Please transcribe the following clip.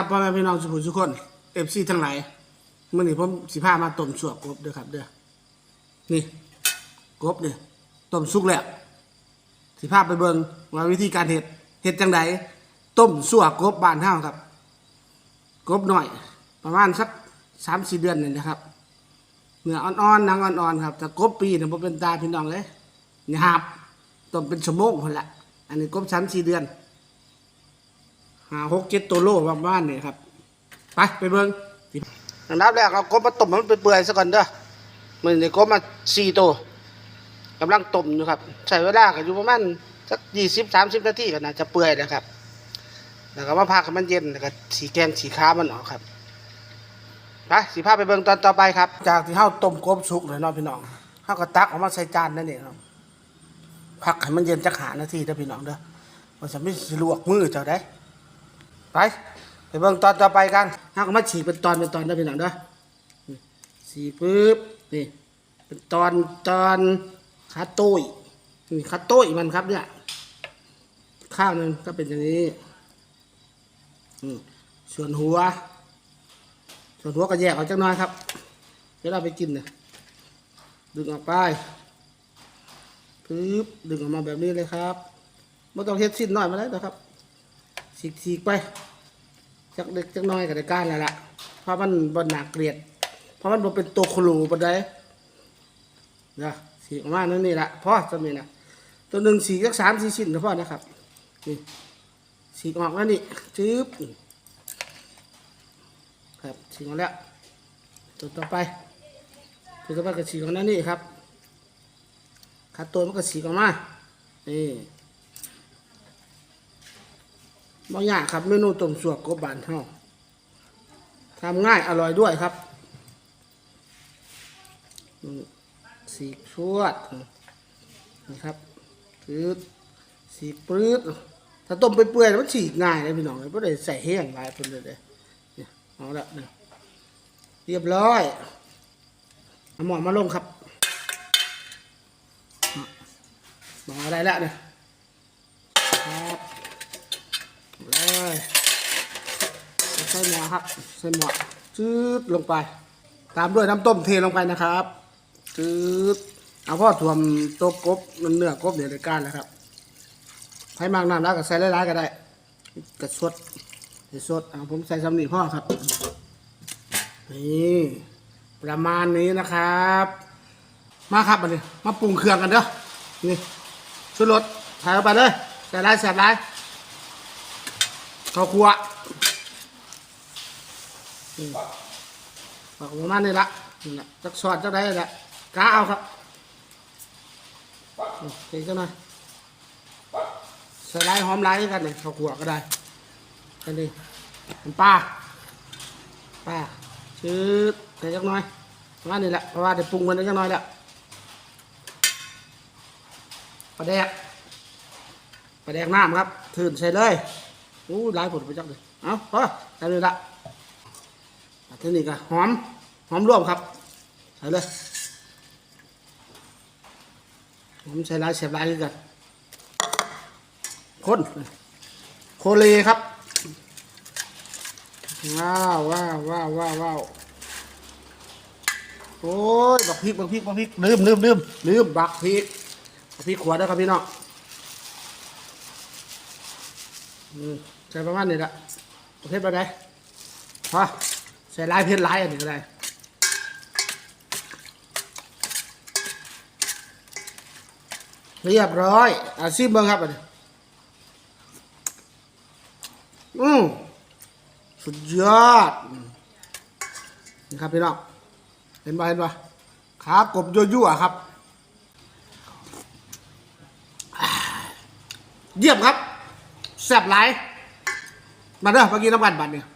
ครับพ่อแม่พี่น้องสุขุมทุกคนเอฟซีทั้งหลายเมื่อนี้ผมสิพามาต้มสวกกบเด้อครับเด้อนี่กบเนี่ยต้มสุกแล้วสิพาไปเบิ่งว่าวิธีการเฮ็ดเฮ็ดจังไดต้มสวกกบบานเฮาครับ กบหน่อย ประมาณสักสามสี่เดือนนี่นะครับเนื้ออ่อนๆหนังอ่อนๆครับแต่กบปีเนี่ยผมเป็นตาพี่น้องเลยนี่หาบต้มเป็นชั่วโมงคนละอันนี้กบชั้นสี่เดือน หาหกเจ็ดตัวโลประมาณนี้ครับ ไปไปเบิ้งอันดับแรกเอากบมาต้มให้มันเปื่อยๆซะก่อนเด้อมันในกบมาสี่ตัวกำลังต้มอยู่ครับ ใช้เวลาก็อยู่ประมาณสักยี่สิบสามสิบนาทีก็น่าจะเปื่อยแล้วครับ แล้วก็มาพักให้มันเย็นแล้วก็สีแกงสีค้ามันออกครับไปสีผ้าไปเบิ่งตอนต่อไปครับ จากที่เฮาต้มกบสุกเลยเนาะพี่น้องเฮาก็ตักออกมาใส่จานนั่นเองครับพักให้มันเย็นจักหานาทีเด้อพี่น้องเด้อมันจะไม่สิลวกมือเจ้าได้ ไปไปเบิ่งตอนต่อไปกันเฮาก็มาฉีกเป็นตอนเป็นตอนได้พี่น้องด้อนี่ฉีกปึ๊บนี่เป็นตอนตอนขาตุ้ยนี่ขาตุ้ยมันครับเนี่ยข้างหนึงก็เป็นอย่างนี้ส่วนหัว ส่วนหัวก็แยกออกจากหน้อยครับเวลาไปกินเนี่ยดึงออกไปปึ๊บดึงออกมาแบบนี้เลยครับไม่ต้องเฮ็ดสิ้นน้อยมาเลยนะครับ ฉีกๆไปจักเด็กจักน้อยก็ได้การแล้วล่ะเพราะมันบนหนักเกลียด เพราะมันบ่เป็นตัวครูบนไดนะสีออกมานั่นนี่ละพ่อจะมีนะตัวหนึ่งสีจักสามสี่ชิ้นนะพ่อนะครับนี่สีออกแล้วนี่จื๊บครับสีออกแล้วตัวต่อไปตัวต่อไปก็สีออกนั่นนี่ครับขัดตัวมันก็สีออกมานี่ บางอย่างครับเมนูต้มสวกกบบานเท่าทำง่ายอร่อยด้วยครับสีชวดนะครับปื๊ดสีปื๊ดถ้าต้มไปเปื่อยมันฉีกง่ายเลยพี่น้องเลยเพราะได้ใส่แห้งหลายคนเลยเลยเนี่ยเอาละเรียบร้อยเอาหมอนมาลงครับมออะไรแล้วเนี่ยครับ เลยใส่หมอครับใส่หมอจืดลงไป ตามด้วยน้ำต้มเทลงไปนะครับจืดเอาพ่อถ่วมโต๊ะกบเนื้อกบเนี่ยวในการแล้วครับให้มากน้ำแล้วก็ใส่หลายๆก็ได้กระสดกระสดเอาผมใส่สำนีพ่อครับนี่ประมาณนี้นะครับ มาครับมาเลยมาปรุงเครื่องกันเด้อนี่ชุดรสใส่เข้าไปเลยใส่ไรใส่ไร ข้าวคั่วอืมบอกประมาณนี้ละนี่ละจักสอดจักได้ละกาเอาครับอืมเทจังหน่อยใส่ไรหอมไรกันเลยข้าวคั่วก็ได้กันดีน้ำปลาปลาชืดใส่จักหน่อยประมาณนี้แหละเพราะว่าเดี๋ยวปรุงมันได้จักหน่อยแล้วปลาแดกปลาแดกน้ำครับถื่นใส่เลย อ้หลายผลไปจักเลยเอาพอใส่เลยละอะทีนี้ก็หอมหอมรวมครับใส่เลยหอมใส่ลายเสียบลายคือกันคนโคเลครับ ว้าวว้าวว้าวว้าวว้าวโอ้ยบักพริกบักพริกบักพริกลืมลืมลืมลืมบักพริกบักพริกขวดนะครับพี่น้อง อืมใส่ประมาณนี้ละประเภทอะไรพอใส่ลายเพชรลายอันนี้ก็ได้เรียบร้อยอาซีเบิ้งครับอันนี้อืมสุดยอดนี่ครับพี่น้องเห็นป่ะเห็นป่ะขากบยั่วๆครับ เยี่ยมครับ แซ่บหลาย มาเด้อเมื่อกี้น้ำกันบัตรเนี่ย